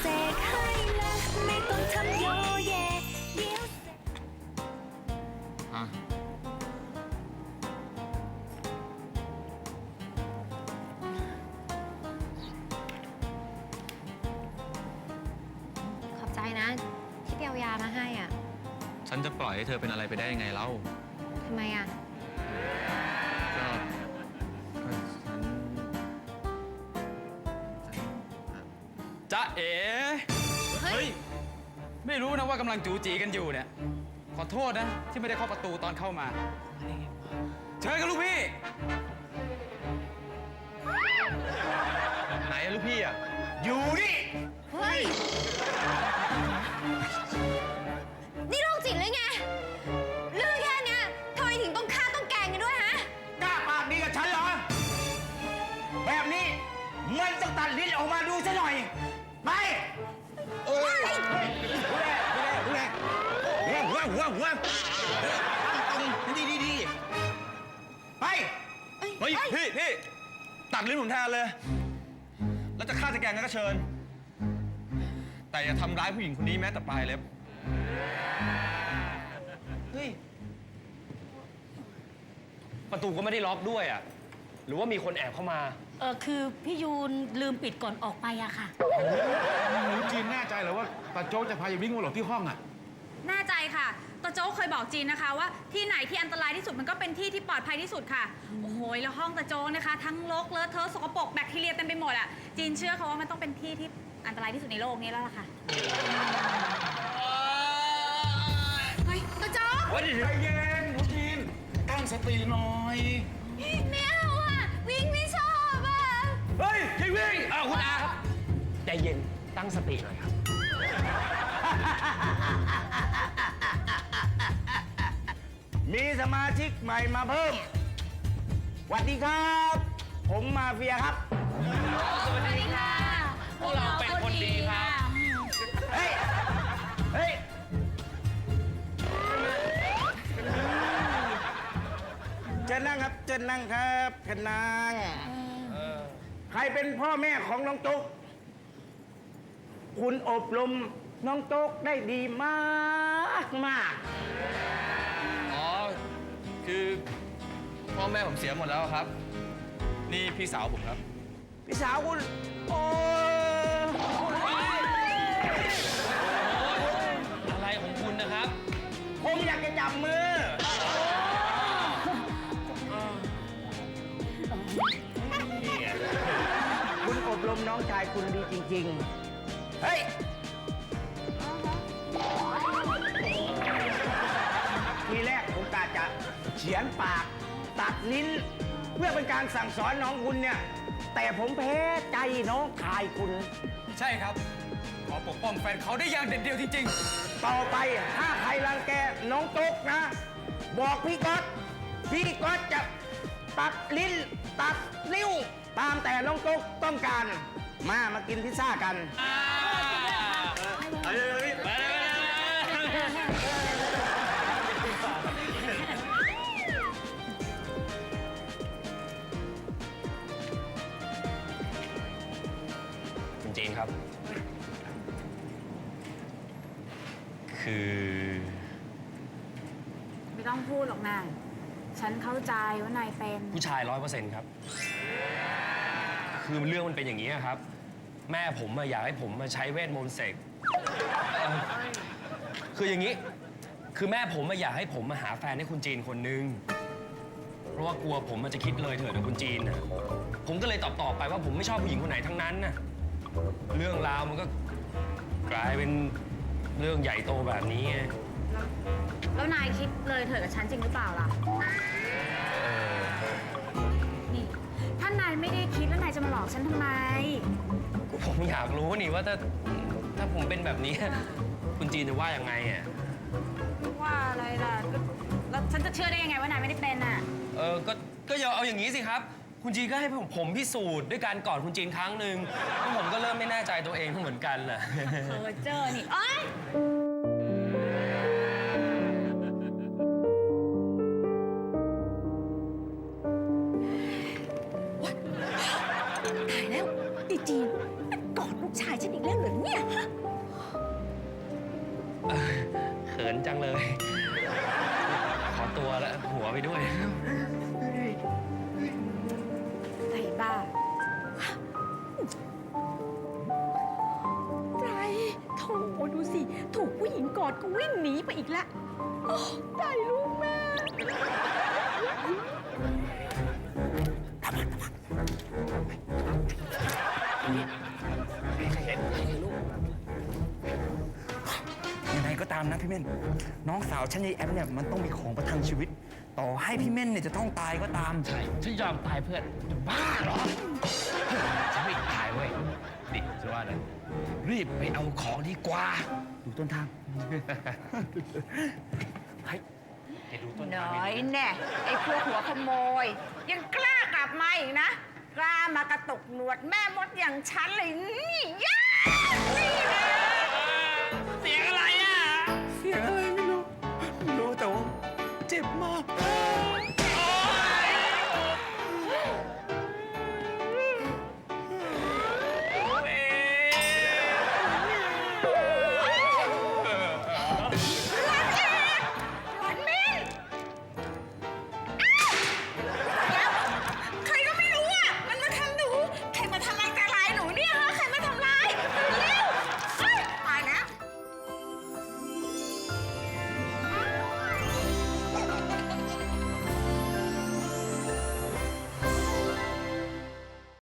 เสกให้นะไม่ต้องทำโยเยเดี๋ยวเสกอะขอบใจนะ ที่ไปเอายามาให้อะ ฉันจะปล่อยให้เธอเป็นอะไรไปได้ยังไงเล่า ทำไมอะ จ๊ะเอ๋เฮ้ย ไม่รู้นะว่ากำลังจูจีกันอยู่เนี่ย ขอโทษนะ ที่ไม่ได้เข้าประตูตอนเข้ามา เชิญกันลูกพี่ ไหนอะลูกพี่อะอยู่นี่ เฮ้ย นี่โรคจิตเลยไงเรื่องแค่เนี้ยทำไมถึงต้องฆ่าต้องแกล้งกันด้วยฮะ กล้าปากดีกับฉันเหรอ แบบนี้มันต้องตัดลิ้นออกมาดูซะหน่อย ไปเอ้ยเฮ้ยดูแลดูแลดูแลหัวหัวหัวหัวตรงดีดีดีไปเฮ้ยพี่พี่ตัดลิ้นผมแทนเลย แล้วจะฆ่าจะแกงก็เชิญ แต่อย่าทำร้ายผู้หญิงคนนี้แม้แต่ปลายเล็บเฮ้ยประตูก็ไม่ได้ล็อกด้วยอะ หรือว่ามีคนแอบเข้ามา เออคือพี่ยูนลืมปิดก่อนออกไปอะค่ะ หนูจีนแน่ใจเหรอว่าตาโจ๊กจะพาอย่าวิ่งมาหลบที่ห้องอะ แน่ใจค่ะตาโจ๊กเคยบอกจีนนะคะ ว่าที่ไหนที่อันตรายที่สุดมันก็เป็นที่ที่ปลอดภัยที่สุดค่ะ โอ้โหแล้วห้องตาโจ๊กนะคะ ทั้งรกเลอะเทอะสกปรกแบคทีเรียเต็มไปหมดอะจีนเชื่อเขาว่ามันต้องเป็นที่ที่อันตรายที่สุดในโลกนี้แล้วล่ะค่ะเฮ้ยตาโจ๊ก ใจเย็นหนูจีนตั้งสติหน่อยไม่เอา เฮ้ยพี่วิ่งอ้าวคุณอาครับใจเย็นตั้งสติหน่อยครับ มีสมาชิกใหม่มาเพิ่มสวัสดีครับ ผมมาเฟียครับ สวัสดีค่ะพวกเราเป็นคนดีครับ เฮ้ย เฮ้ย เจะนั่งครับ เจะนั่งครับเจะนั่ง ใครเป็นพ่อแม่ของน้องตุ๊ก คุณอบรมน้องตุ๊กได้ดีมากมากอ๋อ คือพ่อแม่ผมเสียหมดแล้วครับ นี่พี่สาวผมครับ พี่สาวคุณ มน้องชายคุณดีจริง ๆ เฮ้ย ทีแรกผมกะจะเฉียนปาก ตัดลิ้น เพื่อเป็นการสั่งสอนน้องคุณเนี่ย แต่ผมแพ้ใจน้องชายคุณ ใช่ครับ ขอปกป้องแฟนเขาได้อย่างเด็ดเดียวจริง ต่อไปถ้าใครรังแกน้องตุ๊กนะ บอกพี่ก๊อตพี่ก๊อตจะตัดลิ้น ตัดนิ้ว ตามแต่น้องตุ๊กต้องการ มามากินพิซซ่ากัน คุณจีนครับ คือ ไม่ต้องพูดหรอกนาย ฉันเข้าใจว่านายเป็น ผู้ชายร้อยเปอร์เซ็นต์ครับ คือเรื่องมันเป็นอย่างนี้ครับ แม่ผมอะอยากให้ผมมาใช้เวทมนต์เสกเอ่อคืออย่างนี้ คือแม่ผมอะอยากให้ผมมาหาแฟนให้คุณจีนคนนึง เพราะว่ากลัวผมมันจะคิดเลยเถิดกับคุณจีนนะผมก็เลยตอบตอบไปว่าผมไม่ชอบผู้หญิงคนไหนทั้งนั้นนะเรื่องราวมันก็กลายเป็นเรื่องใหญ่โตแบบนี้ไงแล้วนายคิดเลยเถิดกับฉันจริงหรือเปล่าล่ะ นี่ ถ้านายไม่ได้คิดแล้วนาย จะมาหลอกฉันทำไม ผมอยากรู้นี่ว่าถ้าถ้าผมเป็นแบบนี้ คุณจีนจะว่ายังไงอะ ว่าอะไรล่ะก็แล้วฉันจะเชื่อได้ยังไงว่านายไม่ได้เป็นอะ เออ ก็ ก็อย่าเอาอย่างนี้สิครับ คุณจีนก็ให้ผมผมพิสูจน์ด้วยการกอดคุณจีนครั้งหนึ่งแล้วผมก็เริ่มไม่แน่ใจตัวเองเหมือนกันแหละ เพอเจอนี่เอ้ย ขินจังเลย ขอตัวแล้วหัวไปด้วย ไอ้บ้าใจโถดูสิ ถูกผู้หญิงกอดก็วิ่งหนีไปอีกแล้วโอ้ตายลูกแม่ยัามนะพี่เม่น น้องสาวฉันยายแอปเนี่ยมันต้องมีของประทังชีวิต ต่อให้พี่เม่นเนี่ยจะต้องตายก็ตาม ใช่ฉันยอมตายเพื่อนจะบ้าเหรอฉันไม่ตายเว้ยดิฉันว่านะรีบไปเอาของดีกว่า ดูต้นทาง เฮ้ยแกดูต้นหทางน่อยดิแน่ไอ้พวกหัวขโมย ยังกล้ากลับมาอีกนะ กล้ามากระตุกหนวดแม่มดอย่างฉันเลยนี่ย่า